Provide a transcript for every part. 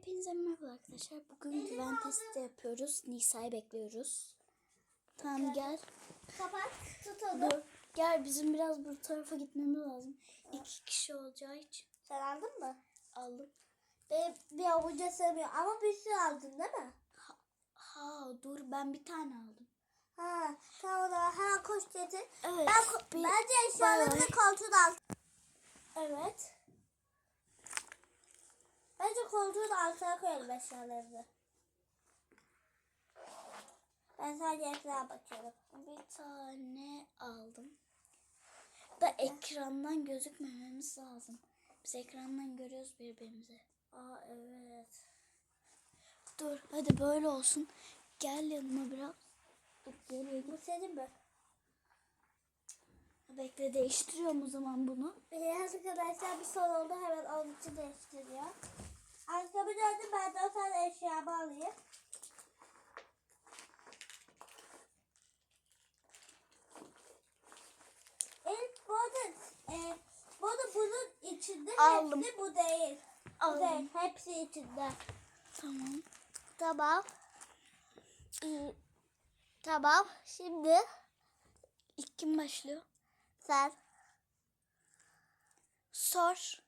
Hepinize merhaba arkadaşlar. Bugün güven testi yapıyoruz. Nisa'yı bekliyoruz. Tamam gel. Kapat, tut onu. Dur. Gel bizim biraz bu tarafa gitmemiz lazım. İki kişi olacağı için Sen aldın mı? aldım. Benim bir avuca sığmıyor ama bir sürü aldın değil mi? Ha dur ben bir tane aldım. Ha, tamam o zaman hemen koş getir. Evet. Ben, bir- bence eşyalarını koltuğun alt. Evet. Bence koltuğun altına koyalım eşyalarını. Ben sadece etrafa bakıyorum. bir tane aldım. Da ekrandan gözükmememiz lazım. Biz ekrandan görüyoruz birbirimizi. Aa evet. Dur hadi böyle olsun. Gel yanıma biraz. Geriye Bu senin mi? Bekle değiştiriyorum o zaman bunu. Beyaz arkadaşlar bir son oldu hemen onun için değiştiriyor. Arkamı döndüm ben de o tane eşyamı alayım. Evet bu arada, e, bu arada bunun içinde Aldım. hepsi bu değil. Bu Aldım. değil hepsi içinde. Tamam. Tamam. İyi. Tamam şimdi İlk kim başlıyor? sen Sor.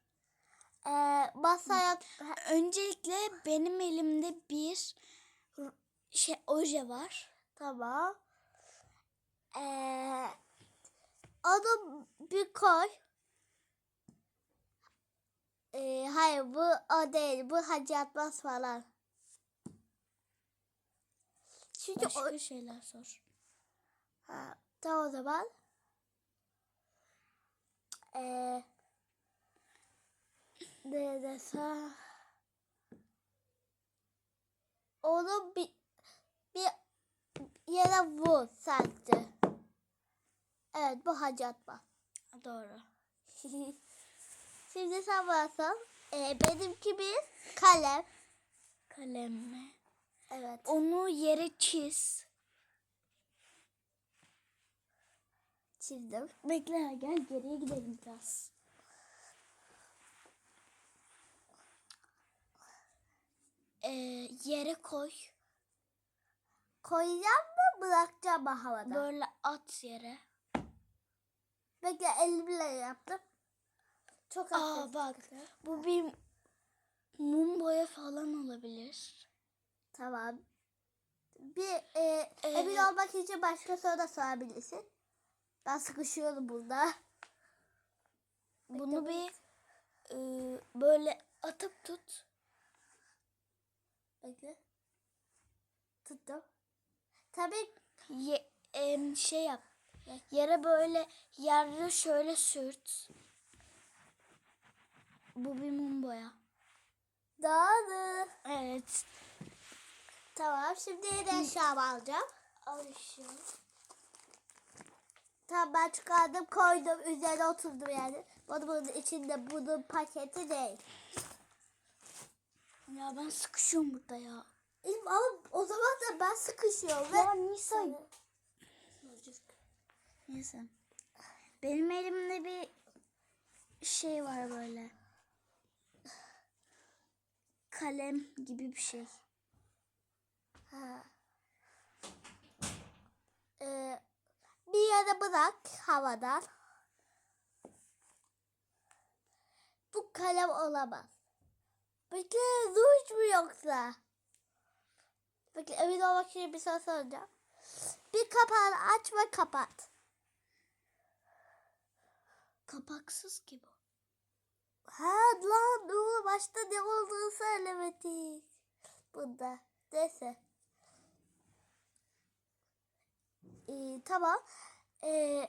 E, masaya Öncelikle benim elimde bir şey oje var. Tamam. Ee, onu bir koy. Ee, hayır bu o değil. Bu Hacı Atmaz falan. Çünkü o... Başka şeyler sor. Ha, tamam o zaman. Ee, ne desem. Onu bir, bir yere vur sence. Evet bu Hacı Atmaz. Doğru. Şimdi sen bana sor. Ee, benimki bir kalem. Kalem mi? Evet. Onu yere çiz. Çizdim. Bekle gel geriye gidelim biraz. Ee, yere koy. Koyacağım mı bırakacağım mı havada? Böyle at yere. Bekle elimle yaptım. Çok Aa bak çıktı. bu bir mum boya falan olabilir. Tamam. Bir e, Ee, emin olmak için başka soru da sorabilirsin. Ben sıkışıyorum burada. Bunu bir e, böyle atıp tut. Bekle. Tuttum. Tabii Ye, em, şey yap. Yere böyle yerde şöyle sürt. Bu bir mum boya. doğru. Evet. Tamam şimdi yine eşyamı alacağım. Al işte. Tamam ben çıkardım koydum üzerine oturdum yani. Bunu bunun içinde bunun paketi değil. Ya ben sıkışıyorum burada ya. İlk- Ama o zaman da ben sıkışıyorum. Ya ve- Nisa. Neyse. Benim elimde bir şey var böyle. Kalem gibi bir şey. Ha. Ee, bir yere bırak havadan. Bu kalem olamaz. Bekle ruj mu yoksa? Bekle emin olmak için bir soru soracağım. Bir kapağını aç ve kapat. Kapaksız ki bu. Ha lan dur başta ne olduğunu söylemedik. Bunda. Neyse. Ee, tamam. Ee,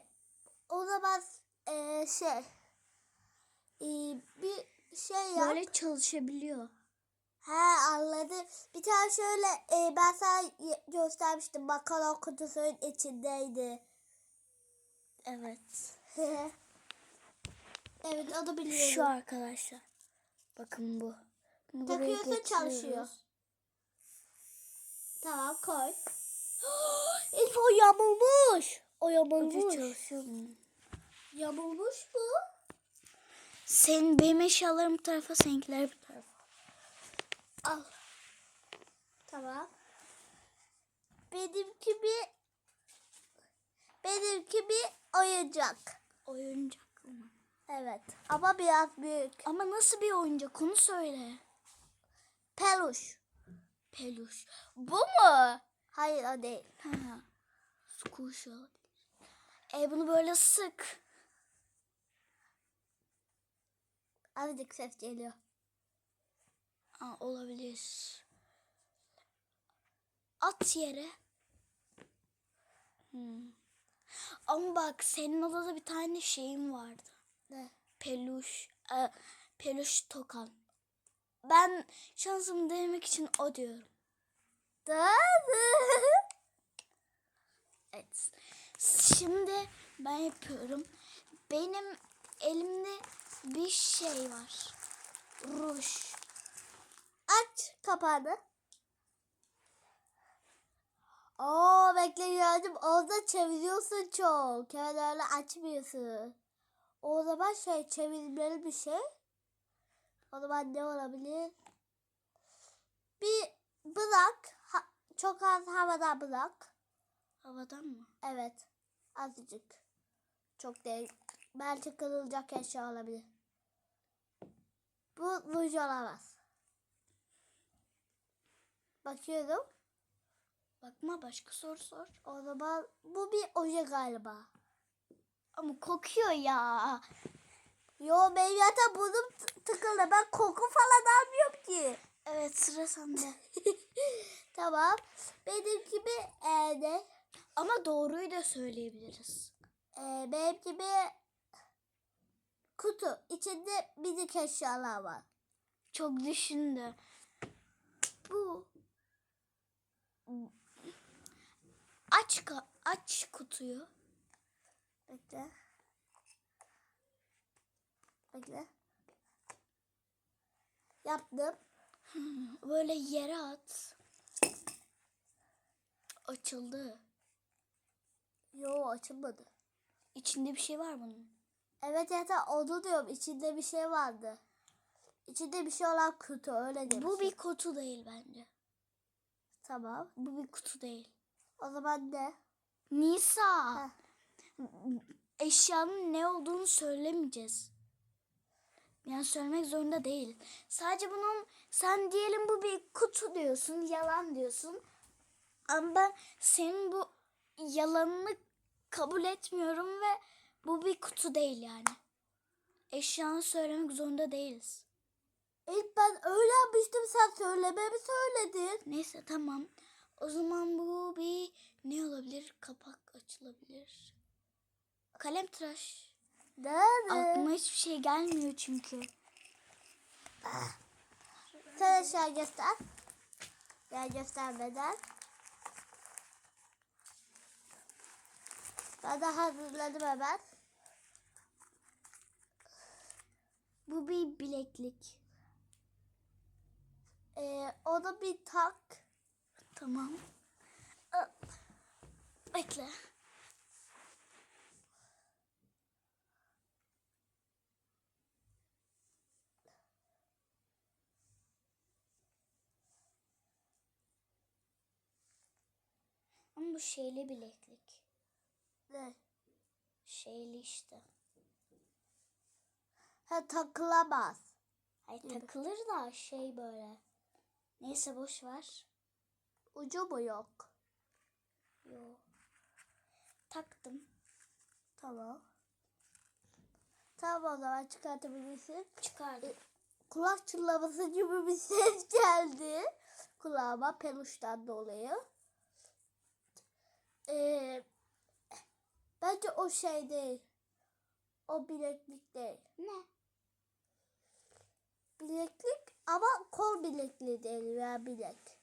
o zaman ee, şey ee, bir şey yap. Böyle çalışabiliyor. He anladım. Bir tane şöyle ee, ben sana göstermiştim. Makaron kutusunun içindeydi. Evet. evet onu biliyorum. Şu arkadaşlar. Bakın bu. Bunu geçiriyoruz. çalışıyor. Tamam koy. Elif o yamulmuş. O yamulmuş. çalışıyor mu? Yamulmuş bu. Senin benim eşyalarım bu tarafa, seninkiler bu tarafa. Al. Tamam. Benimki bir benimki bir oyuncak. Oyuncak mı? Evet. Ama biraz büyük. Ama nasıl bir oyuncak onu söyle. Peluş. Peluş. Bu mu? Hayır o değil. Ha. Squishy olabilir. E bunu böyle sık. Azıcık ses geliyor. Ha, olabilir. At yere. Hmm. Ama bak senin odada bir tane şeyin vardı. Ne? Peluş. e, peluş tokan. Ben şansımı denemek için o diyorum. Evet. Şimdi ben yapıyorum. Benim elimde bir şey var. Ruj. Aç kapağını. Oo bekle gördüm. Orada çeviriyorsun çok. Öyle açmıyorsun. O zaman şey çevirmeli bir şey. O zaman ne olabilir? Bir bırak. Ha- çok az havada bırak. Havadan mı? Evet. Azıcık. Çok değil. Belki kırılacak eşya olabilir. Bu ruj olamaz. Bakıyorum. Bakma başka soru sor. O zaman bu bir oje galiba. Ama kokuyor ya. Yo benim zaten burnum tıkıldı. Ben koku falan almıyorum ki. Evet sıra sende. tamam. Benim gibi e, ne? Ama doğruyu da söyleyebiliriz. E, benim gibi kutu. İçinde minik eşyalar var. Çok düşündü. Bu aç aç kutuyu. Bekle. Bekle. Yaptım. Böyle yere at. Açıldı. Yo açılmadı. İçinde bir şey var bunun. Evet zaten onu diyorum. İçinde bir şey vardı. İçinde bir şey olan kutu öyle demiştim. Bu bir kutu değil bence. Tamam. Bu bir kutu değil. O zaman ne? Nisa. Heh. Eşyanın ne olduğunu söylemeyeceğiz. Yani söylemek zorunda değil. Sadece bunun sen diyelim bu bir kutu diyorsun, yalan diyorsun. Ama ben senin bu yalanını kabul etmiyorum ve bu bir kutu değil yani. Eşyanı söylemek zorunda değiliz. İlk ben öyle yapmıştım sen söylememi söyledin. Neyse tamam. O zaman bu bir ne olabilir? Kapak açılabilir. Kalem tıraş. Nerede? Aklıma hiçbir şey gelmiyor çünkü. Sen aşağı göster. Gel göstermeden. Ben de hazırladım hemen. Bir bileklik. Ee, o da bir tak. Tamam. Bekle. Ama bu şeyli bileklik. Ne? Şeyli işte. Ha takılamaz. Ay takılır da şey böyle. Neyse boş ver. Ucu mu yok? Yo. Taktım. Tamam. Tamam o zaman çıkartabilirsin. Çıkardım. Kulak çınlaması gibi bir ses geldi. Kulağıma peluştan dolayı. Ee, bence o şey değil. O bileklik değil. Ne? Bileklik ama kol bilekliği değil veya bilek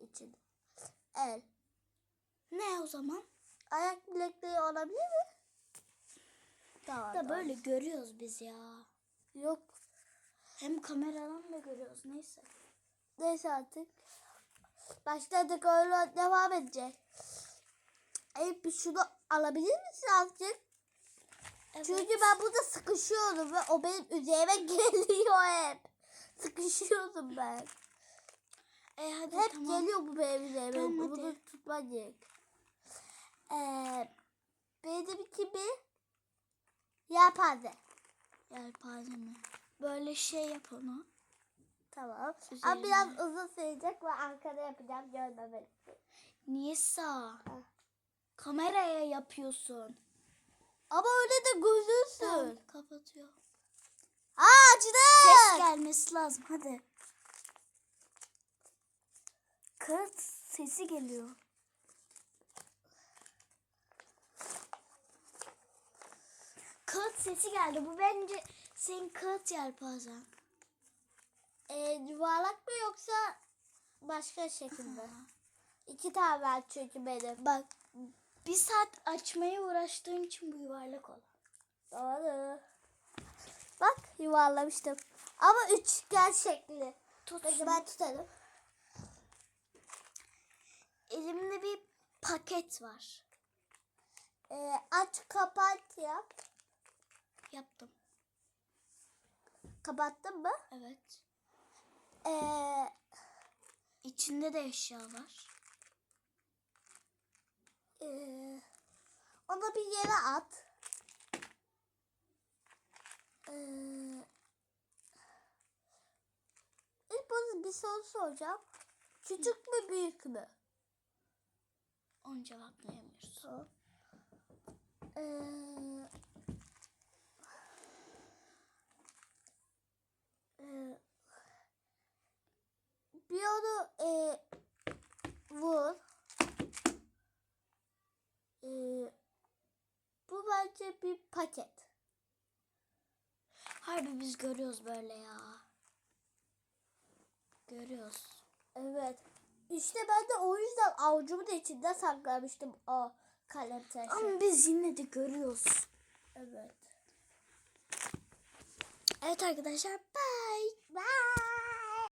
için. El. Ne o zaman? Ayak bilekliği olabilir mi? Tamam. Da böyle görüyoruz biz ya. Yok. Hem kameradan da görüyoruz neyse. Neyse artık. Başladık öyle devam edecek. Eyüp bir şunu alabilir misin azıcık? Evet. Çünkü ben burada sıkışıyorum ve o benim üzerime geliyor hep. Sıkışıyorum ben. E hadi Hep tamam. geliyor bu benim üzerime. Tamam, hadi. Bunu tutman gerek. Ee, benimki bir yelpaze. Yelpaze mi? Böyle şey yap onu. Tamam. Üzerine. Ama biraz uzun sürecek ve arkada yapacağım görmemelisin. Nisa. Kameraya yapıyorsun. Ama öyle de gözürsün. Tamam, kapatıyor. Aa açtı. Ses gelmesi lazım hadi. Kağıt sesi geliyor. Kağıt sesi geldi. Bu bence senin kağıt yelpazen. Ee, yuvarlak mı yoksa başka şekilde? İki tane var çünkü benim. Bak bir saat açmaya uğraştığın için bu yuvarlak olan. Doğru. Bak yuvarlamıştım. Ama üçgen şekli. Tut Peki ben tutarım. Elimde bir paket var. Ee, aç kapat yap. Yaptım. Kapattın mı? Evet. Ee, İçinde de eşya var. e, onu bir yere at. Ee, ilk bana bir soru soracağım. Küçük mü büyük mü? Onu cevaplayamıyoruz. Ee, e, bir onu e, vur. E, bu bence bir paket. Harbi biz görüyoruz böyle ya. Görüyoruz. Evet. İşte ben de o yüzden avucumun içinde saklamıştım o kalem taşı. Ama biz yine de görüyoruz. Evet. Evet arkadaşlar bye. Bye.